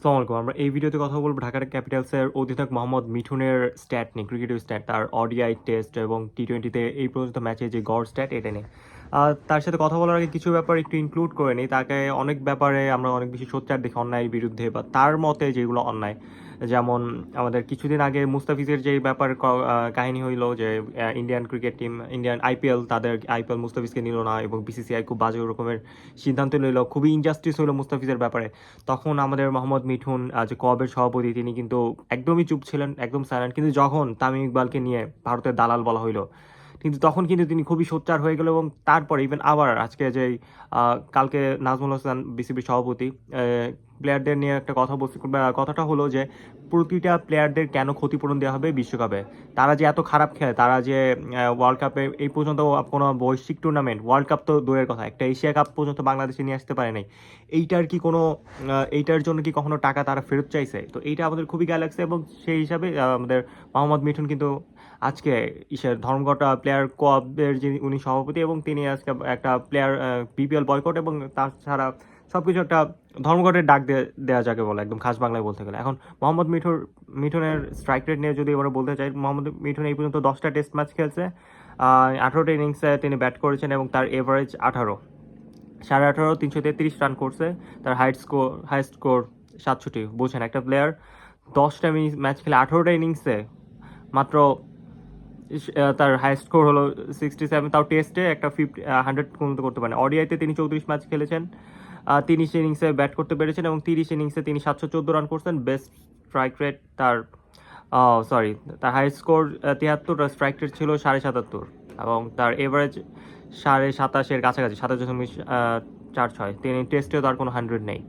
আসসালামু আলাইকুম আমরা এই ভিডিওতে কথা বলব ঢাকার ক্যাপিটালসের অধিনায়ক মোহাম্মদ মিঠুনের স্ট্যাট নিয়ে ক্রিকেটের স্ট্যাট তার অডিআই টেস্ট এবং টি টোয়েন্টিতে এই পর্যন্ত ম্যাচে যে গড় স্ট্যাট এটা নিয়ে। তার সাথে কথা বলার আগে কিছু ব্যাপার একটু ইনক্লুড করে নিই। তাকে অনেক ব্যাপারে আমরা অনেক বেশি সোচ্চার দেখি অন্যায়ের বিরুদ্ধে বা তার মতে যেগুলো অন্যায়। যেমন আমাদের কিছুদিন আগে মুস্তাফিজের যে ব্যাপার কাহিনী হইল যে Indian cricket team Indian IPL তাদের আইপিএল মুস্তাফিজকে নিল না এবং বিসিসিআই খুব বাজে রকমের সিদ্ধান্ত নিল। খুবই ইনজাস্টিস হলো মুস্তাফিজের ব্যাপারে। তখন আমাদের মোহাম্মদ মিঠুন যে কবের সভাপতি, তিনি কিন্তু একদমই চুপ ছিলেন, একদম সাইলেন্ট কিন্তু যখন তামিম ইকবালকে নিয়ে ভারতের দালাল বলা হইল কিন্তু তখন কিন্তু তিনি খুবই সোচ্চার হয়ে গেল এবং তারপরে ইভেন আবার আজকে যে কালকে নাজমুল হাসান বিসিবির সভাপতি প্লেয়ারদের নিয়ে একটা কথা বলছে কথাটা হলো যে, প্রতিটা প্লেয়ারদের কেন ক্ষতিপূরণ দেওয়া হবে বিশ্বকাপে? তারা যে এত খারাপ খেলে, তারা যে ওয়ার্ল্ড কাপে এই পর্যন্ত কোনো বৈশ্বিক টুর্নামেন্ট ওয়ার্ল্ড কাপ তো দূরের কথা, একটা এশিয়া কাপ পর্যন্ত বাংলাদেশে নিয়ে আসতে পারে নাই এইটার কি কোনো এইটার জন্য কি কখনো টাকা তারা ফেরত চাইছে? তো এইটা আমাদের খুবই গায়ে লাগছে এবং সেই হিসাবে আমাদের মোহাম্মদ মিঠুন কিন্তু আজকে ইসের ধর্মঘটা প্লেয়ার কোয়াবের যিনি, উনি সভাপতি এবং তিনি আজকে একটা প্লেয়ার বিপিএল বয়কট এবং তাছাড়া সব কিছু একটা ধর্মঘটের ডাক দেওয়া যাকে বলে একদম খাস বাংলায় বলতে গেলে। এখন মোহাম্মদ মিঠুর, মিঠুনের স্ট্রাইক রেট নিয়ে যদি আমরা বলতে চাই, মোহাম্মদ মিঠুন এই পর্যন্ত দশটা টেস্ট ম্যাচ খেলছে। আঠারোটা ইনিংসে তিনি ব্যাট করেছেন এবং তার এভারেজ আঠারো। সাড়ে আঠারো, তিনশো তেত্রিশ রান করছে। তার হাইট স্কোর হাই স্কোর সাতষট্টি, বুঝছেন একটা প্লেয়ার দশটা ম্যাচ খেলে আঠারোটা ইনিংসে মাত্র তার হাই স্কোর হলো সিক্সটি সেভেন তাও টেস্টে একটা ফিফটি হান্ড্রেড পর্যন্ত করতে পারেন। অডিআইতে তিনি চৌত্রিশ ম্যাচ খেলেছেন তিরিশ ইনিংসে ব্যাট করতে পেরেছেন এবং তিরিশ ইনিংসে তিনি সাতশো চোদ্দ রান করছেন। বেস্ট স্ট্রাইক রেট তার সরি তার হাই স্কোর তিয়াত্তর স্ট্রাইক রেট ছিল সাড়ে সাতাত্তর এবং তার এভারেজ সাড়ে সাতাশের কাছাকাছি, সাতাশ দশমিক চার ছয়। তিনি টেস্টেও তার কোনো হান্ড্রেড নেই।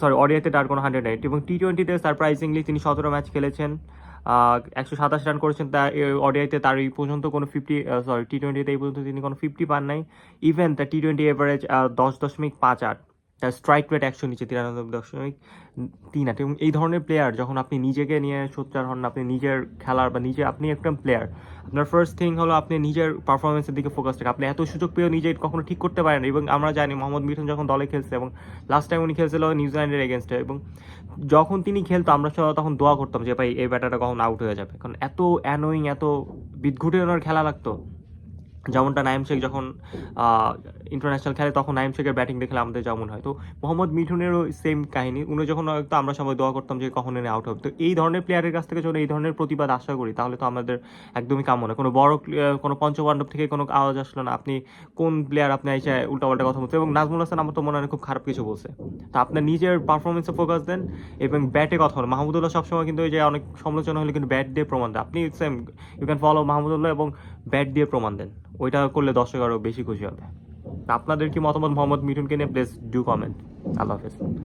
সরি অডিয়াতে তার কোনো হান্ড্রেড নেই। এবং টি টোয়েন্টিতে সারপ্রাইজিংলি তিনি সতেরো ম্যাচ খেলেছেন। একশো সাতাশ রান করেছেন তার অডিআইতে তার এই পর্যন্ত কোনো ফিফটি সরি টি টোয়েন্টিতে এই পর্যন্ত তিনি কোনো ফিফটি পান নাই। ইভেন তার টি টোয়েন্টি এভারেজ দশ দশমিক পাঁচ আট। তার স্ট্রাইক রেট একশো নিচে, তিরানব্বই দশমিক তিন আট এবং এই ধরনের প্লেয়ার যখন আপনি নিজেকে নিয়ে সোচ্চার হন, আপনি নিজের খেলার বা নিজে, আপনি একটা প্লেয়ার আপনার ফার্স্ট থিং হলো আপনি নিজের পারফরমেন্সের দিকে ফোকাস থাকে আপনি এত সুযোগ পেয়েও নিজে কখনো ঠিক করতে পারেন এবং আমরা জানি মোহাম্মদ মিঠুন যখন দলে খেলছে এবং লাস্ট টাইম উনি খেলছিল নিউজিল্যান্ডের এগেনস্টে এবং যখন তিনি খেলতো, আমরা সবাই তখন দোয়া করতাম যে, ভাই, এই ব্যাটারটা কখন আউট হয়ে যাবে? কারণ এত অ্যানোয়িং এত বিদঘুটে ওনার খেলা লাগতো। যেমনটা নাইম শেখ যখন ইন্টারন্যাশনাল খেলে, তখন নাইম শেখের ব্যাটিং দেখলে আমাদের যেমন হয়। তো মোহাম্মদ মিঠুনেরও সেম কাহিনী। উনি যখন হয়তো আমরা সবাই দোয়া করতাম যে কখন এনে আউট হবে। তো এই ধরনের প্লেয়ারের কাছ থেকে যখন এই ধরনের প্রতিবাদ আশা করি, তাহলে তো আমাদের একদমই কাম্য না কোনো বড় কোনো পঞ্চপাণ্ডব থেকে কোনো আওয়াজ আসলো না। আপনি কোন প্লেয়ার আপনি এসে উল্টাপাল্টা কথা বলছেন? এবং নাজমুল হাসান আমার তো মনে হয় খুব খারাপ কিছু বলছে। তো আপনার নিজের পারফরমেন্সে ফোকাস দেন এবং ব্যাটে কথা হলো মাহমুদুল্লাহ সবসময় কিন্তু ওই যে অনেক সমালোচনা হলে কিন্তু ব্যাট দিয়ে প্রমাণ দেন আপনি same you can follow Mahmudullah এবং ব্যাট দিয়ে প্রমাণ দেন। ওইটা করলে দর্শক আরও বেশি খুশি হবে। আপনাদের কি মতামত মোহাম্মদ মিঠুনকে নিয়ে প্লিজ ডু কমেন্ট আল্লাহ হাফেজ।